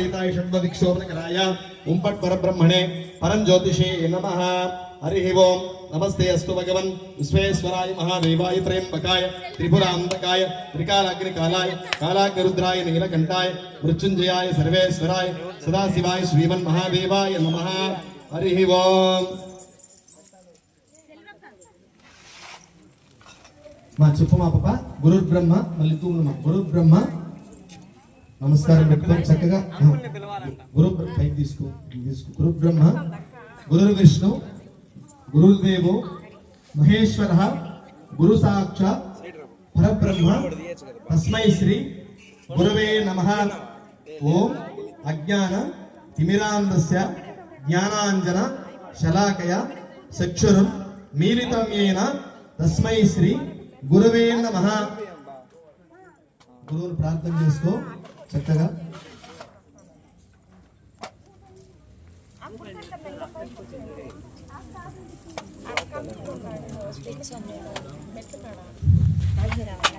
ప్రీతాయ షడ్వదిక్షోభకరాయ ఓం పరబ్రహ్మణే పరం జ్యోతిషే నమ. హరి ఓం. నమస్తే అస్తు భగవన్. విశ్వేశ్వరాయ మహాదేవాయ త్రయంబకాయ త్రిపురాంతకాయ త్రికాలాగ్నికాలాయ కాలాగ్నిరుద్రాయ నీలకంఠాయ మృత్యుంజయాయ సర్వేశ్వరాయ సదాశివాయ శ్రీమన్ మహాదేవాయ నమ. హరి ఓం. మా చెప్పు మా పాప? గురుర్బ్రహ్మ మళ్ళీ తూము గురు బ్రహ్మ నమస్కారం పెట్టుకొని చక్కగా. గురు పైకి తీసుకో తీసుకో. గురు బ్రహ్మ గురు విష్ణు గురుదేవో మహేశ్వర గురు సాక్షాత్ పరబ్రహ్మ తస్మై శ్రీ గురవే నమ. ఓం అజ్ఞాన తిమిరాంధస్య జ్ఞానాంజన శలాకయ చక్షురం మీలితం ఏన తస్మై శ్రీ గురవే నమ. గురువుని ప్రార్థన చేసుకో. చక్కగా మెట్లు రావాలా